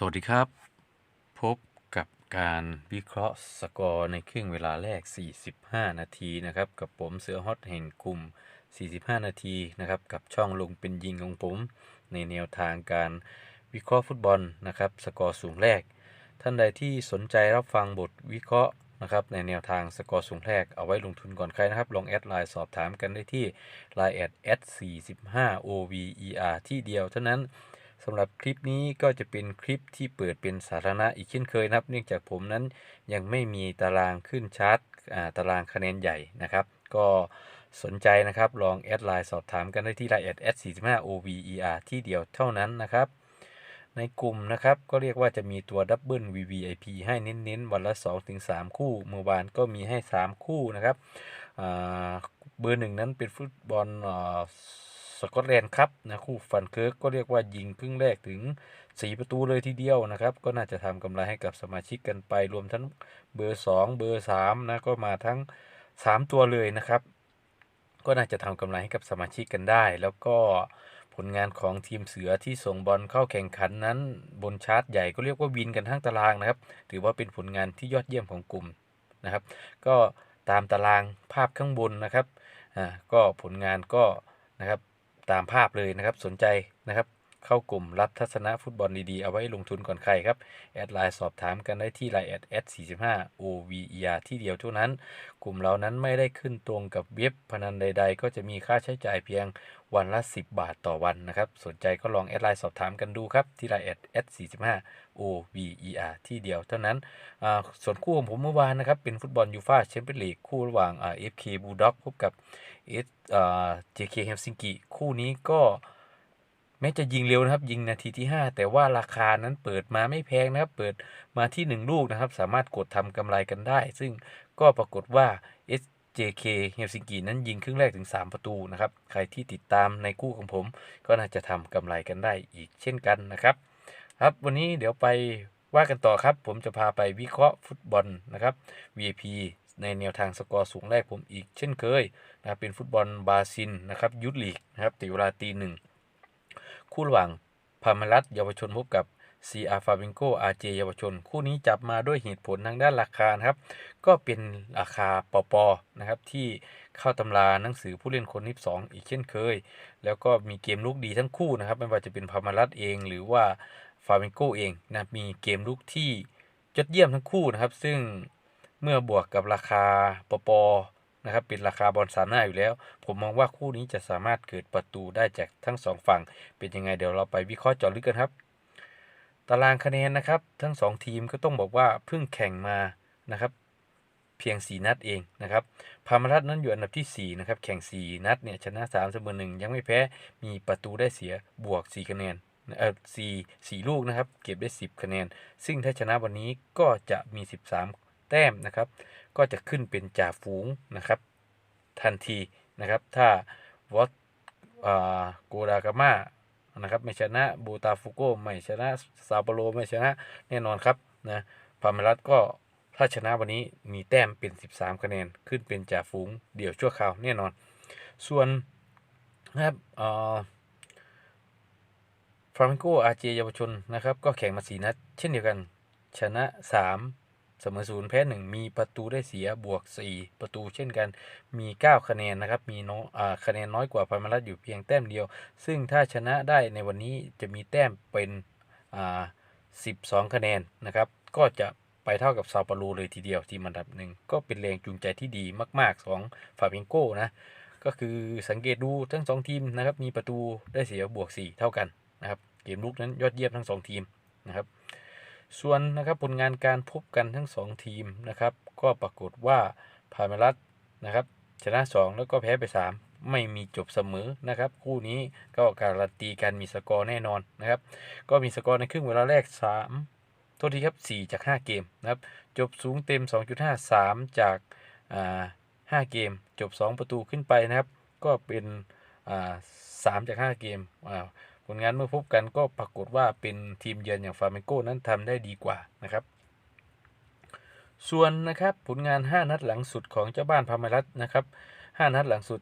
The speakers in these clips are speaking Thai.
สวัสดีครับ พบกับการวิเคราะห์สกอร์ในครึ่งเวลาแรก 45 นาทีนะครับ กับผมเสือฮอตแห่งกลุ่ม 45 นาทีนะครับ กับช่องลงเป็นยิงของผม ในแนวทางการวิเคราะห์ฟุตบอลนะครับ สกอร์สูงแรก ท่านใดที่สนใจรับฟังบทวิเคราะห์นะครับในแนวทางสกอร์สูงแรกเอาไว้ลงทุนก่อนใครนะครับ ลองแอดไลน์สอบถามกันได้ที่ Line แอดแอด45 over ที่เดียวเท่านั้นำหรับคลิปนี้ก็จะเป็นคลิปที่เปิดเป็นสาธารณะอีกเช่นเคยนะครับ เนื่องจากผมนั้นยังไม่มีตารางขึ้นชาร์ตตารางคะแนนใหญ่นะครับ ก็สนใจนะครับลองแอดไลน์สอบถามกันได้ที่ไลน์แอดแอด45 over ที่เดียวเท่านั้นนะครับ ในกลุ่มนะครับก็เรียกว่าจะมีตัวดับเบิล VVIP ให้เน้นๆ วันละ 2-3 คู่เมื่อวานก็มีให้ 3 คู่นะครับเบอร์หนึ่งนั้นเป็นฟุตบอล สกอตแลนด์ครับนะคู่ฟันเคิร์กก็เรียกว่ายิงครึ่งแรกถึง 4 ประตูเลยทีเดียวนะครับ ก็น่าจะทำกำไรให้กับสมาชิกกันไป รวมทั้งเบอร์ 2 เบอร์ 3 นะก็มาทั้ง 3 ตัวเลยนะครับ ก็น่าจะทำกำไรให้กับสมาชิกกันได้ แล้วก็ผลงานของทีมเสือที่ส่งบอลเข้าแข่งขันนั้นบนชาร์ตใหญ่ก็เรียกว่าวินกันทั้งตารางนะครับ ถือว่าเป็นผลงานที่ยอดเยี่ยมของกลุ่มนะครับ ก็ตามตารางภาพข้างบนนะครับ อ่า ก็ผลงานก็นะครับ ตามภาพเลยนะครับ สนใจนะครับ เข้ากลุ่มรับทัศนะฟุตบอลดีๆ เอาไว้ลงทุนก่อนใครครับ แอดไลน์สอบถามกันได้ที่ไลน์แอดแอด45 over ที่เดียวเท่านั้น กลุ่มเรานั้นไม่ได้ขึ้นตรงกับเว็บพนันใด ๆ ก็จะมีค่าใช้จ่ายเพียงวันละ 10 บาทต่อวันนะครับ สนใจก็ลองแอดไลน์สอบถามกันดูครับ ที่ไลน์แอดแอด45 over ที่เดียวเท่านั้น ส่วนคู่ของผมเมื่อวานนะครับ เป็นฟุตบอลยูฟ่าแชมเปี้ยนลีกคู่ระหว่างอ่า FK Bulldog พบกับ S อ่า JK Helsinki คู่นี้ก็ แม้จะยิงเร็วนะครับ ยิงนาทีที่ 5 แต่ว่าราคานั้นเปิดมาไม่แพงนะครับ เปิดมาที่ 1 ลูกนะครับ สามารถกดทำกำไรกันได้ ซึ่งก็ปรากฏว่า SJK Helsinki นั้นยิงครึ่งแรกถึง 3 ประตูนะครับ ใครที่ติดตามในคู่ของผม ก็น่าจะทำกำไรกันได้อีกเช่นกันนะครับ ครับวันนี้เดี๋ยวไปว่ากันต่อครับ ผมจะพาไปวิเคราะห์ฟุตบอลนะครับ VIP ในแนวทางสกอร์สูงแรกผมอีกเช่นเคยนะครับเป็นฟุตบอลบราซิลนะครับยุทธลีกนะครับตีเวลาตีหนึ่ง คู่ระหว่างพามรัตเยาวชนพบกับ CR f a b i n g o RJ เจเยาวชน คู่นี้จับมาด้วยเหตุผลทางด้านราคาครับ ก็เป็นราคาปอปอนะครับที่เข้าตำราหนังสือผู้เล่นคนที่สองอีกเช่นเคย แล้วก็มีเกมลุกดีทั้งคู่นะครับ ไม่ว่าจะเป็นพามารัตเองหรือว่าฟาบิงโกเองนะมีเกมลุกที่ยอดเยี่ยมทั้งคู่นะครับ ซึ่งเมื่อบวกกับราคาปอปอ นะครับเป็นราคาบอลสามหน้าอยู่แล้ว ผมมองว่าคู่นี้จะสามารถเกิดประตูได้จากทั้งสองฝั่ง เป็นยังไงเดี๋ยวเราไปวิเคราะห์เจาะลึกกันครับ ตารางคะแนนนะครับ ทั้งสองทีมก็ต้องบอกว่าเพิ่งแข่งมานะครับ เพียง 4 นัดเองนะครับพามารัตนั้นอยู่อันดับที่4นะครับแข่ง 4 นัดเนี่ยชนะ3เสมอ1ยังไม่แพ้มีประตูได้เสียบวก 4 คะแนนเอ่อ4 4ลูกนะครับ เก็บได้ 10 คะแนน ซึ่งถ้าชนะวันนี้ก็จะมี 13 แต้มนะครับ ก็จะขึ้นเป็นจ่าฝูงนะครับ ทันทีนะครับ ถ้าวอตโกดากามานะครับไม่ชนะบูตาฟุโกไม่ชนะซาโปโลไม่ชนะแน่นอนครับนะพาเมรัสก็ถ้าชนะวันนี้มีแต้มเป็น 13 คะแนน ขึ้นเป็นจ่าฝูงเดี่ยวชั่วคราวแน่นอน ส่วนนะครับฟรามโกอาเจเยาวชนนะครับ ก็แข่งมา 4 นัด เช่นเดียวกันชนะ 3 เสมอศูนย์แพ้หนึ่งมีประตูได้เสียบวก 4 ประตูเช่นกันมี 9 คะแนนนะครับ มีน้อยอ่าคะแนนน้อยกว่าพามารัสอยู่เพียงแต้มเดียว ซึ่งถ้าชนะได้ในวันนี้จะมีแต้มเป็นอ่า12 คะแนนนะครับ ก็จะไปเท่ากับซาปาโลเลยทีเดียวทีมอันดับหนึ่งก็เป็นแรงจูงใจที่ดีมาก ๆ ของฟาเบงโก้นะก็คือสังเกตดูทั้ง 2 ทีมนะครับ มีประตูได้เสียบวก 4 เท่ากันนะครับ เกมลุกนั้นยอดเยี่ยมทั้ง 2 ทีมนะครับ ส่วนนะครับผลงานการพบกันทั้ง 2 ทีมนะครับ ก็ปรากฏว่าพาเมรัสนะครับชนะ 2 แล้วก็แพ้ไป 3 ไม่มีจบเสมอนะครับ คู่นี้ก็การันตีการมีสกอร์แน่นอนนะครับ ก็มีสกอร์ในครึ่งเวลาแรก 3 โทษทีครับ 4 จาก 5 เกมนะครับ จบสูงเต็ม 2.5 3 จากอ่า5เกม จบ 2 ประตูขึ้นไปนะครับ ก็เป็นอ่า3จาก 5 เกมอ่า ผลงานเมื่อพบกันก็ปรากฏว่าเป็นทีมเยือนอย่างฟาร์เมโกนั้นทำได้ดีกว่านะครับ ส่วนนะครับผลงาน 5 นัดหลังสุดของเจ้าบ้านพามารัตนะครับ 5 นัดหลังสุด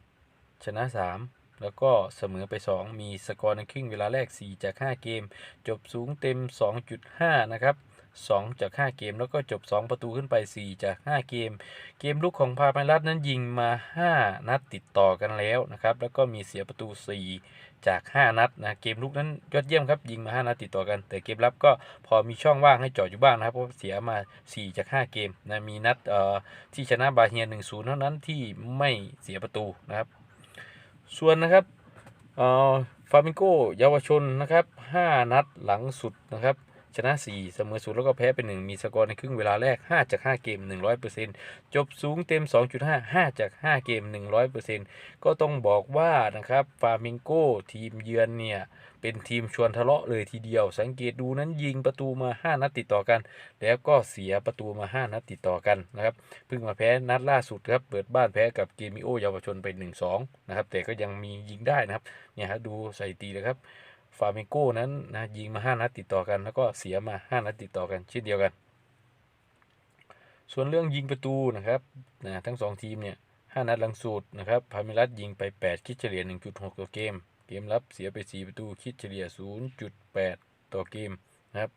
ชนะ 3 แล้วก็เสมอไป 2 มีสกอร์ในครึ่งเวลาแรก 4 จาก 5 เกม จบสูงเต็ม 2.5 นะครับ 2 จาก 5 เกม แล้วก็จบ 2 ประตูขึ้นไป 4 จาก 5 เกม เกมลุกของพาพายรัตนั้นยิงมา 5 นัดติดต่อกันแล้วนะครับ แล้วก็มีเสียประตู 4 จาก 5 นัดนะเกมลุกนั้นยอดเยี่ยมครับยิงมา 5 นัดติดต่อกัน แต่เกมรับก็พอมีช่องว่างให้เจอดอยู่บ้างนะครับเพราะเสียมา 4 จาก 5 เกมนะมีนัดเอ่อที่ชนะบาเฮีย1-0เท่านั้นที่ไม่เสียประตูนะครับส่วนนะครับเอ่อฟาร์มิงโกเยาวชนนะครับ 5 นัดหลังสุดนะครับ ชนะ 4 เสมอ0แล้วก็แพ้ไป1มีสกอร์ในครึ่งเวลาแรก 5 จาก 5 เกม 100%จบสูงเต็ม 2.5 5 จาก 5 เกม 100%ก็ต้องบอกว่านะครับฟาร์มิงโกทีมเยือนเนี่ยเป็นทีมชวนทะเลาะเลยทีเดียว สังเกตดูนั้นยิงประตูมา 5 นัดติดต่อกัน แล้วก็เสียประตูมา 5 นัดติดต่อกันนะครับเพิ่งมาแพ้นัดล่าสุดครับเปิดบ้านแพ้กับเกมิโอเยาวชนไป 1-2นะครับแต่ก็ยังมียิงได้นะครับเนี่ยฮะดูสถิติเลยครับ ฟาร์มิงโก้นั้นนะยิงมา 5 นัดติดต่อกัน แล้วก็เสียมา 5 นัดติดต่อกันเช่นเดียวกัน ส่วนเรื่องยิงประตูนะครับนะทั้ง 2 ทีมเนี่ย5นัดหลังสุดนะครับพามิรัตยิงไป 8 คิดเฉลี่ย 1.6 ต่อเกม เกมรับเสียไป 4 ประตูคิดเฉลี่ย 0.8 ต่อเกมนะครับ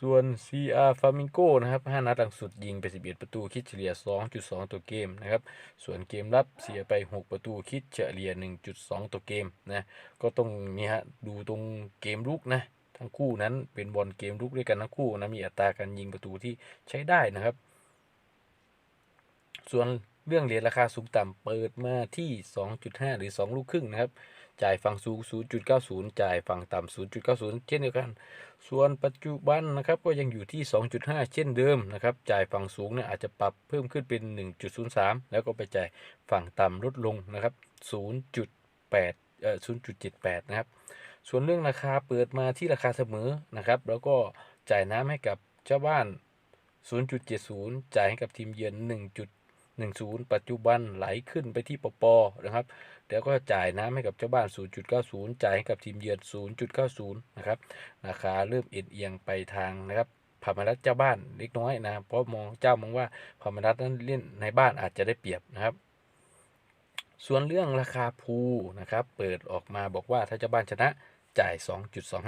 ส่วน CR Flamingo นะครับ 5 นัดหลังสุดยิงไป 11 ประตูคิดเฉลี่ย 2.2ต่อเกมนะครับ ส่วนเกมรับเสียไป 6 ประตูคิดเฉลี่ย 1.2ต่อเกมนะ ก็ต้องนี่ฮะดูตรงเกมลุกนะ ทั้งคู่นั้นเป็นบอลเกมลุกด้วยกันทั้งคู่นะ มีอัตราการยิงประตูที่ใช้ได้นะครับ ส่วน เรื่องเหรียญราคาสูงต่ำเปิดมาที่ 2.5 หรือ 2 ลูกครึ่งนะครับ จ่ายฝั่งสูง 0.90 จ่ายฝั่งต่ำ 0.90 เช่นเดียวกัน ส่วนปัจจุบันนะครับก็ยังอยู่ที่ 2.5 เช่นเดิมนะครับ จ่ายฝั่งสูงเนี่ยอาจจะปรับเพิ่มขึ้นเป็น 1.03 แล้วก็ไปจ่ายฝั่งต่ำลดลงนะครับ 0.8 เอ่อ 0.78 นะครับ ส่วนเรื่องราคาเปิดมาที่ราคาเสมอนะครับ แล้วก็จ่ายน้ำให้กับเจ้าบ้าน 0.70 จ่ายให้กับทีมเยือน 1.10 ปัจจุบันไหลขึ้นไปที่ปปนะครับแล้วก็จ่ายน้ำให้กับเจ้าบ้าน 0.90 จ่ายให้กับทีมเยือน 0.90 นะครับ ราคาเริ่มเอ็นเอียงไปทางนะครับพามารัตเจ้าบ้านเล็กน้อยนะเพราะมองเจ้ามองว่าพามารัตนั้นเล่นในบ้านอาจจะได้เปรียบนะครับ ส่วนเรื่องราคาภูนะครับ เปิดออกมาบอกว่าถ้าเจ้าบ้านชนะจ่าย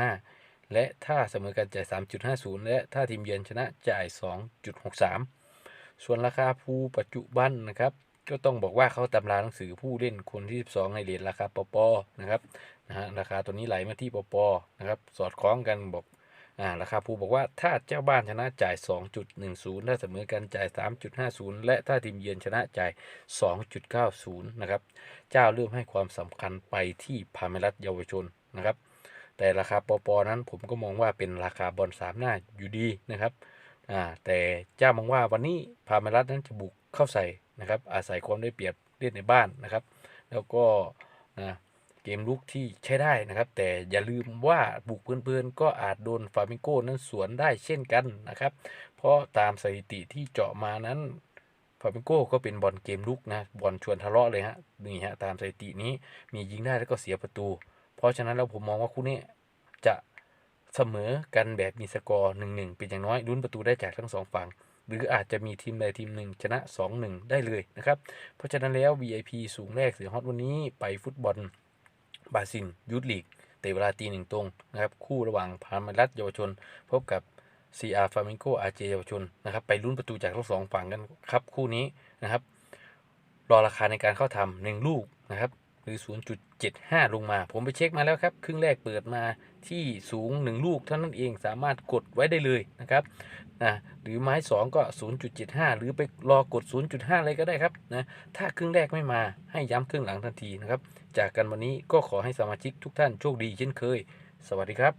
2.25 และถ้าเสมอกันจ่าย 3.50 และถ้าทีมเยือนชนะจ่าย 2.63 ส่วนราคาภูปัจจุบันนะครับ ก็ต้องบอกว่าเขาตำราหนังสือผู้เล่นคนที่ 12 ในเหรียญราคาปปนะครับนะฮะราคาตัวนี้ไหลมาที่ปปนะครับ สอดคล้องกันบอกอ่าราคาภูบอกว่าถ้าเจ้าบ้านชนะจ่าย 2.10 ถ้าเสมอกันจ่าย 3.50 และถ้าทีมเยือนชนะจ่าย 2.90 นะครับ เจ้าเริ่มให้ความสำคัญไปที่พาเมรัตเยาวชนนะครับ แต่ราคาปปนั้นผมก็มองว่าเป็นราคาบอลสามหน้าอยู่ดีนะครับ อ่าแต่เจ้ามองว่าวันนี้พาเมรัตนั้นจะบุกเข้าใส่นะครับ อาศัยความได้เปรียบเล่นในบ้านนะครับ แล้วก็นะเกมลุกที่ใช้ได้นะครับ แต่อย่าลืมว่าบุกเพื่อนๆก็อาจโดนฟามิงโก้นั้นสวนได้เช่นกันนะครับ เพราะตามสถิติที่เจาะมานั้นฟามิโก้ก็เป็นบอลเกมลุกนะบอลชวนทะเลาะเลยฮะนี่ฮะตามสถิตินี้มียิงได้แล้วก็เสียประตู เพราะฉะนั้นแล้วผมมองว่าคู่นี้จะ เสมอกันแบบมีสกอร์1-1เป็นอย่างน้อยลุ้นประตูได้จากทั้งสองฝั่งหรืออาจจะมีทีมใดทีมหนึ่งชนะ 2-1 ได้เลยนะครับ เพราะฉะนั้นแล้ว VIP สูงแรกเสือฮอตวันนี้ไปฟุตบอลบาซินยูทลีกเตะเวลาตีหนึ่งตรงนะครับ คู่ระหว่างพามารัตเยาวชน พบกับ CR f l a m i n g o RJ เยาวชนนะครับ ไปลุ้นประตูจากทั้งสองฝั่งกันครับ คู่นี้นะครับ รอราคาในการเข้าทำหนึ่งลูกนะครับ หรือ 0.75 ลงมา ผมไปเช็คมาแล้วครับ ครึ่งแรกเปิดมาที่สูง 1 ลูกเท่านั้นเองสามารถกดไว้ได้เลยนะครับนะหรือไม้ 2 ก็ 0.75 หรือไปรอกด 0.5เลยก็ได้ครับนะถ้าครึ่งแรกไม่มาให้ย้ำครึ่งหลังทันทีนะครับ จากกันวันนี้ก็ขอให้สมาชิกทุกท่านโชคดีเช่นเคย สวัสดีครับ